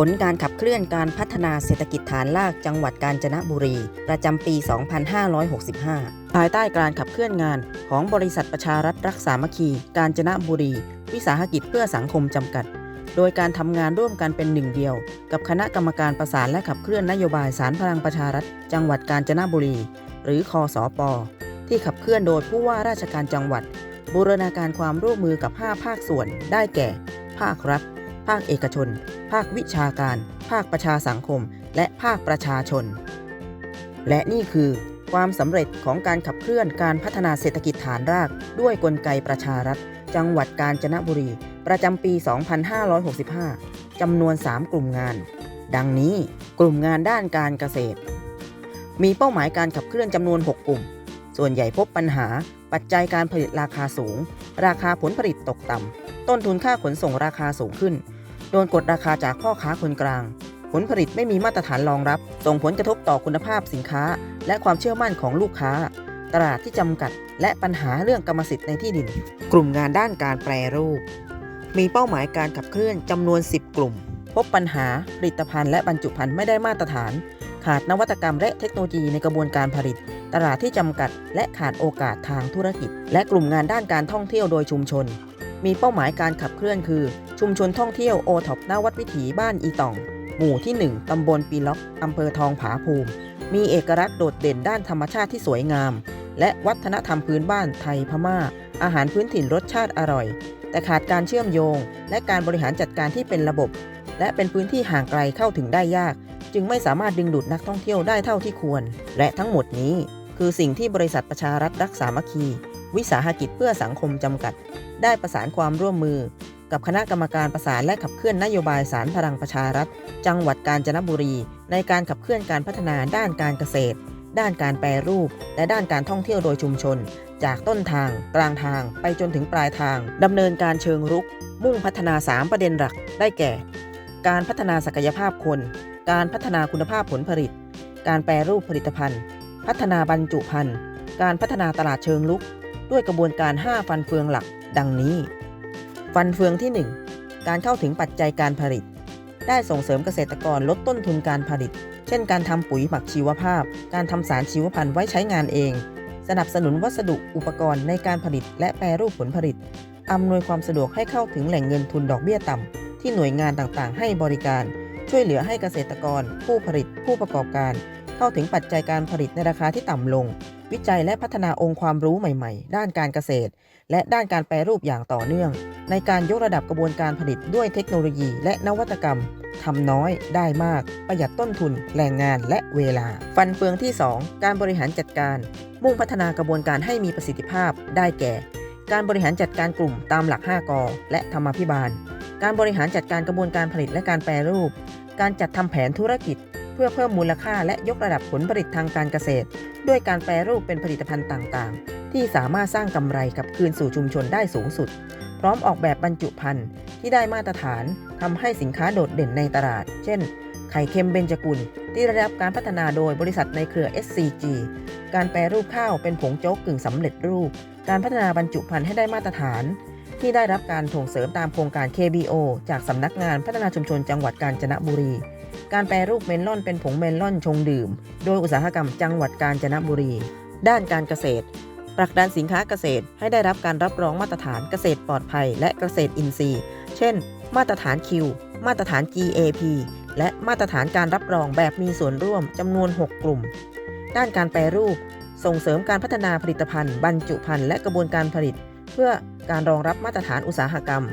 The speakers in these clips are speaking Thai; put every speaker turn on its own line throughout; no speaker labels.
ผลการขับเคลื่อนการพัฒนาเศรษฐกิจฐานรากจังหวัดกาญจนบุรี ประจำปี 2565 ภายใต้การขับเคลื่อนงานของบริษัทประชารัฐรักษามัคคี กาญจนบุรี วิสาหกิจเพื่อสังคมจำกัด โดยการทำงานร่วมกันเป็นหนึ่งเดียว กับคณะกรรมการประสานและขับเคลื่อนนโยบายสารพลังประชารัฐ จังหวัดกาญจนบุรี หรือคอสอปอที่ขับเคลื่อนโดยผู้ว่าราชการจังหวัด บูรณาการความร่วมมือกับ 5 ภาคส่วน ได้แก่ ภาครัฐ ภาคเอกชน ภาควิชาการ ภาคประชาสังคม และภาคประชาชน และนี่คือความสำเร็จของการขับเคลื่อนการพัฒนาเศรษฐกิจฐานราก ด้วยกลไกประชารัฐ จังหวัดกาญจนบุรี ประจำปี 2565 จำนวน 3 กลุ่มงาน ดังนี้กลุ่มงานด้านการเกษตร มีเป้าหมายการขับเคลื่อนจำนวน 6 กลุ่ม ส่วนใหญ่พบปัญหา ปัจจัยการผลิตราคาสูง ราคาผลผลิตตกต่ำต้นทุนค่าขนส่งราคาสูงขึ้น โดนกดราคาจากพ่อค้าคนกลาง ผลผลิตไม่มีมาตรฐานรองรับ ส่งผลกระทบต่อคุณภาพสินค้า และความเชื่อมั่นของลูกค้า ตลาดที่จำกัด และปัญหาเรื่องกรรมสิทธิ์ในที่ดิน กลุ่มงานด้านการแปรรูป มีเป้าหมายการขับเคลื่อนจำนวน 10 กลุ่ม พบปัญหาผลิตภัณฑ์และบรรจุภัณฑ์ไม่ได้มาตรฐาน ขาดนวัตกรรมและเทคโนโลยีในกระบวนการผลิต ตลาดที่จำกัด และขาดโอกาสทางธุรกิจ และกลุ่มงานด้านการท่องเที่ยวโดยชุมชน มีเป้าหมายการขับเคลื่อนคือ ชุมชนท่องเที่ยวโอท็อปนวัดวิถีบ้านอีตอง หมู่ที่ 1 ตำบลปีล็อกอำเภอทองผาภูมิ มีเอกลักษณ์โดดเด่นด้านธรรมชาติที่สวยงาม และวัฒนธรรมพื้นบ้านไทยพม่า อาหารพื้นถิ่นรสชาติอร่อย แต่ขาดการเชื่อมโยง และการบริหารจัดการที่เป็นระบบ และเป็นพื้นที่ห่างไกลเข้าถึงได้ยาก จึงไม่สามารถดึงดูดนักท่องเที่ยวได้เท่าที่ควร และทั้งหมดนี้ คือสิ่งที่บริษัทประชารัฐรักษามัคคี วิสาหกิจเพื่อสังคมจำกัด ได้ประสานความร่วมมือ กับคณะกรรมการประสานและขับเคลื่อนนโยบายสารพลังประชารัฐ จังหวัดกาญจนบุรี ในการขับเคลื่อนการพัฒนาด้านการเกษตร ด้านการแปรรูป และด้านการท่องเที่ยวโดยชุมชน จากต้นทาง กลางทาง ไปจนถึงปลายทางดำเนินการเชิงรุก มุ่งพัฒนา 3 ประเด็นหลักได้แก่ การพัฒนาศักยภาพคน การพัฒนาคุณภาพผลผลิต การแปรรูปผลิตภัณฑ์ พัฒนาบรรจุภัณฑ์การพัฒนาตลาดเชิงลุก ด้วยกระบวนการ 5 ฟันเฟืองหลัก ดังนี้ ฟันเฟืองที่ 1 การเข้าถึงปัจจัยการผลิต ได้ส่งเสริมเกษตรกรลดต้นทุนการผลิต เช่นการทำปุ๋ยหมักชีวภาพ การทำสารชีวพันธุ์ไว้ใช้งานเอง สนับสนุนวัสดุอุปกรณ์ในการผลิต และแปรรูปผลผลิตอำนวยความสะดวกให้เข้าถึงแหล่งเงินทุนดอกเบี้ยต่ำ ที่หน่วยงานต่างๆ ให้บริการ ช่วยเหลือให้เกษตรกร ผู้ผลิต ผู้ประกอบการ เข้าถึงปัจจัยการผลิตในราคาที่ต่ำลง วิจัยและพัฒนาองค์ความรู้ใหม่ๆ ด้านการเกษตร และด้านการแปรรูปอย่างต่อเนื่อง ในการยกระดับกระบวนการผลิตด้วยเทคโนโลยี และนวัตกรรมทำน้อยได้มาก ประหยัดต้นทุน แรงงานและเวลา ฟันเฟืองที่ 2 การบริหารจัดการ มุ่งพัฒนากระบวนการให้มีประสิทธิภาพ ได้แก่ การบริหารจัดการกลุ่มตามหลัก 5กอและธรรมาภิบาล การบริหารจัดการกระบวนการผลิตและการแปรรูป การจัดทำแผนธุรกิจ เพื่อเพิ่มมูลค่าและยกระดับผลผลิตทางการเกษตร ด้วยการแปรรูปเป็นผลิตภัณฑ์ต่างๆ ที่สามารถสร้างกำไรกับคืนสู่ชุมชนได้สูงสุด พร้อมออกแบบบรรจุภัณฑ์ที่ได้มาตรฐานทำให้สินค้าโดดเด่นในตลาด เช่น ไข่เค็มเบญจกุล ที่ได้รับการพัฒนาโดยบริษัทในเครือ SCG การแปรรูปข้าวเป็นผงโจ๊กกึ่งสำเร็จรูป การพัฒนาบรรจุภัณฑ์ให้ได้มาตรฐาน ที่ได้รับการส่งเสริมตามโครงการ KBO จากสำนักงานพัฒนาชุมชนจังหวัดกาญจนบุรี การแปรรูปเมลอนเป็นผงเมลอนชงดื่ม โดยอุตสาหกรรมจังหวัดกาญจนบุรี ด้านการเกษตรผลักดันสินค้าเกษตรให้ได้รับการรับรองมาตรฐานเกษตรปลอดภัย และเกษตรอินทรีย์ เช่น มาตรฐาน Q มาตรฐาน GAP และมาตรฐานการรับรองแบบมีส่วนร่วมจำนวน 6 กลุ่ม ด้านการแปรรูป ส่งเสริมการพัฒนาผลิตภัณฑ์ บรรจุภัณฑ์และกระบวนการผลิต เพื่อการรองรับมาตรฐานอุตสาหกรรม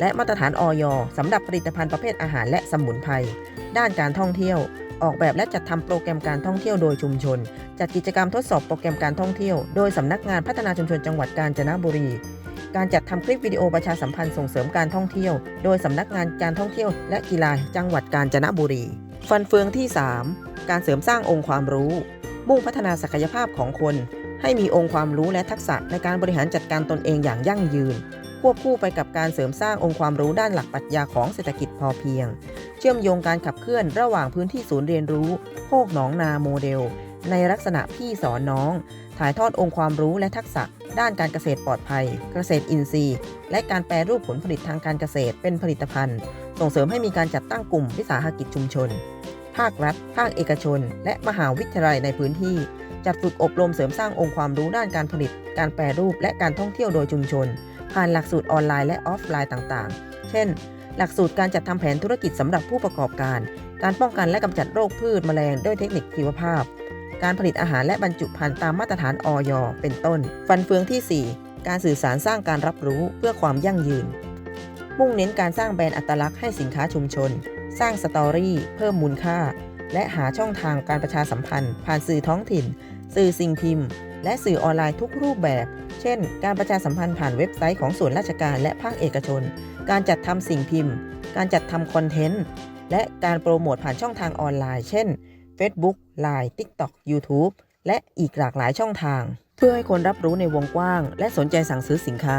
และมาตรฐานออยสำหรับผลิตภัณฑ์ประเภทอาหารและสมุนไพร ด้านการท่องเที่ยว ออกแบบและจัดทำโปรแกรมการท่องเที่ยวโดยชุมชน จัดกิจกรรมทดสอบโปรแกรมการท่องเที่ยว โดยสำนักงานพัฒนาชุมชนจังหวัดกาญจนบุรี การจัดทำคลิปวิดีโอประชาสัมพันธ์ส่งเสริมการท่องเที่ยว โดยสำนักงานการท่องเที่ยว และกีฬาจังหวัดกาญจนบุรี ฟันเฟืองที่ 3 การเสริมสร้างองค์ความรู้ มุ่งพัฒนาศักยภาพของคน ให้มีองค์ความรู้และทักษะในการบริหารจัดการตนเองอย่างยั่งยืนควบคู่ไปกับการเสริมสร้างองค์ความรู้ด้านหลักปรัชญาของเศรษฐกิจพอเพียง เชื่อมโยงการขับเคลื่อนระหว่างพื้นที่ศูนย์เรียนรู้โคกหนองนาโมเดล ในลักษณะพี่สอนน้อง ถ่ายทอดองค์ความรู้และทักษะ ด้านการเกษตรปลอดภัย เกษตรอินทรีย์ และการแปรรูปผลผลิตทางการเกษตรเป็นผลิตภัณฑ์ ส่งเสริมให้มีการจัดตั้งกลุ่มวิสาหกิจชุมชน ภาครัฐ ภาคเอกชน และมหาวิทยาลัยในพื้นที่ จัดฝึกอบรมเสริมสร้างองค์ความรู้ด้านการผลิต การแปรรูปและการท่องเที่ยวโดยชุมชน ผ่านหลักสูตรออนไลน์และออฟไลน์ต่าง ๆ เช่น หลักสูตรการจัดทำแผนธุรกิจสำหรับผู้ประกอบการ การป้องกันและกำจัดโรคพืชแมลงด้วยเทคนิคชีวภาพ การผลิตอาหารและบรรจุภัณฑ์ตามมาตรฐานออยเป็นต้น ฟันเฟืองทีสี่ 4 การสื่อสารสร้างการรับรู้เพื่อความยั่งยืน มุ่งเน้นการสร้างแบรนด์อัตลักษณ์ให้สินค้าชุมชน สร้างสตอรี่ เพิ่มมูลค่า และหาช่องทางการประชาสัมพันธ์ ผ่านสื่อท้องถิ่น สื่อสิ่งพิมพ์ และสื่อออนไลน์ทุกรูปแบบ เช่น การประชาสัมพันธ์ผ่านเว็บไซต์ของส่วนราชการและภาคเอกชน การจัดทำสิ่งพิมพ์ การจัดทำคอนเทนต์ และการโปรโมทผ่านช่องทางออนไลน์ เช่น Facebook Line TikTok YouTube และอีกหลากหลายช่องทาง เพื่อให้คนรับรู้ในวงกว้าง และสนใจสั่งซื้อสินค้า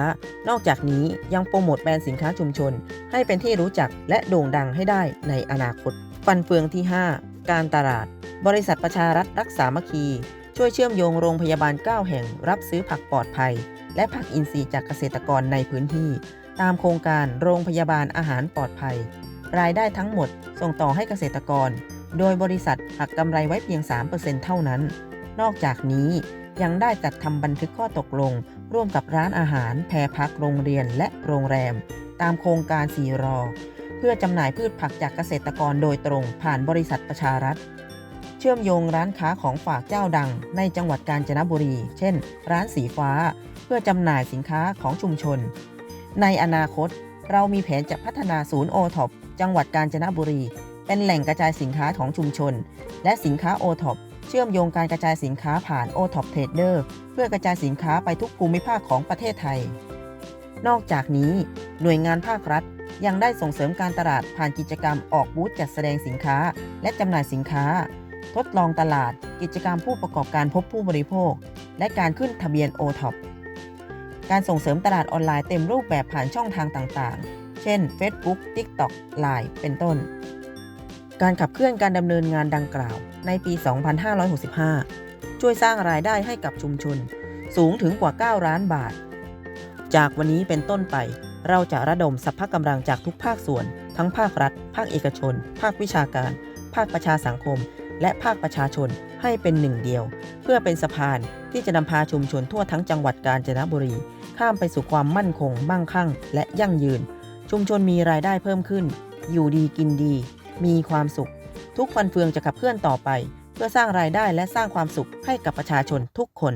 นอกจากนี้ยังโปรโมทแบรนด์สินค้าชุมชน ให้เป็นที่รู้จักและโด่งดังให้ได้ในอนาคต ฟันเฟืองที่ 5 การตลาด บริษัทประชารัฐรักษามัคคี ช่วยเชื่อมโยงโรงพยาบาล 9 แห่ง รับซื้อผักปลอดภัย และผักอินทรีย์จากเกษตรกรในพื้นที่ ตามโครงการโรงพยาบาลอาหารปลอดภัย รายได้ทั้งหมดส่งต่อให้เกษตรกร โดยบริษัทหักกำไรไว้เพียง 3%เท่านั้น นอกจากนี้ยังได้จัดทำบันทึกข้อตกลง ร่วมกับร้านอาหาร แพรพักโรงเรียนและโรงแรม ตามโครงการสีรอ เพื่อจำหน่ายพืชผักจากเกษตรกรโดยตรงผ่านบริษัทประชารัฐ เชื่อมโยงร้านค้าของฝากเจ้าดัง ในจังหวัดกาญจนบุรี เช่น ร้านสีฟ้า เพื่อจำหน่ายสินค้าของชุมชน ในอนาคต เรามีแผนจะพัฒนาศูนย์โอท็อปจังหวัดกาญจนบุรี เป็นแหล่งกระจายสินค้าของชุมชน และสินค้าโอท็อปเชื่อมโยงการกระจายสินค้าผ่านโอท็อปเทรดเดอร์เพื่อกระจายสินค้าไปทุกภูมิภาคของประเทศไทย นอกจากนี้หน่วยงานภาครัฐยังได้ส่งเสริมการตลาดผ่านกิจกรรมออกบูธจัดแสดงสินค้า และจำหน่ายสินค้า ทดลองตลาด กิจกรรมผู้ประกอบการพบผู้บริโภค และการขึ้นทะเบียน o t o p การส่งเสริมตลาดออนไลน์เต็มรูปแบบผ่านช่องทางต่างๆ เช่น Facebook TikTok Line เป็นต้น การขับเคลื่อนการดำเนินงานดังกล่าว ในปี 2565 ช่วยสร้างรายได้ให้กับชุมชน สูงถึงกว่า 9 ล้านบาท จากวันนี้เป็นต้นไป เราจะระดมสรรพกำลังจากทุกภาคส่วน ทั้งภาครัฐ ภาคเอกชน ภาควิชาการ ภาคประชาสังคม และภาคประชาชนให้เป็นหนึ่งเดียว เพื่อเป็นสะพานที่จะนำพาชุมชนทั่วทั้งจังหวัดกาญจนบุรี ข้ามไปสู่ความมั่นคง มั่งคั่ง และยั่งยืน ชุมชนมีรายได้เพิ่มขึ้น อยู่ดีกินดี มีความสุข ทุกฟันเฟืองจะขับเคลื่อนต่อไป เพื่อสร้างรายได้และสร้างความสุขให้กับประชาชนทุกคน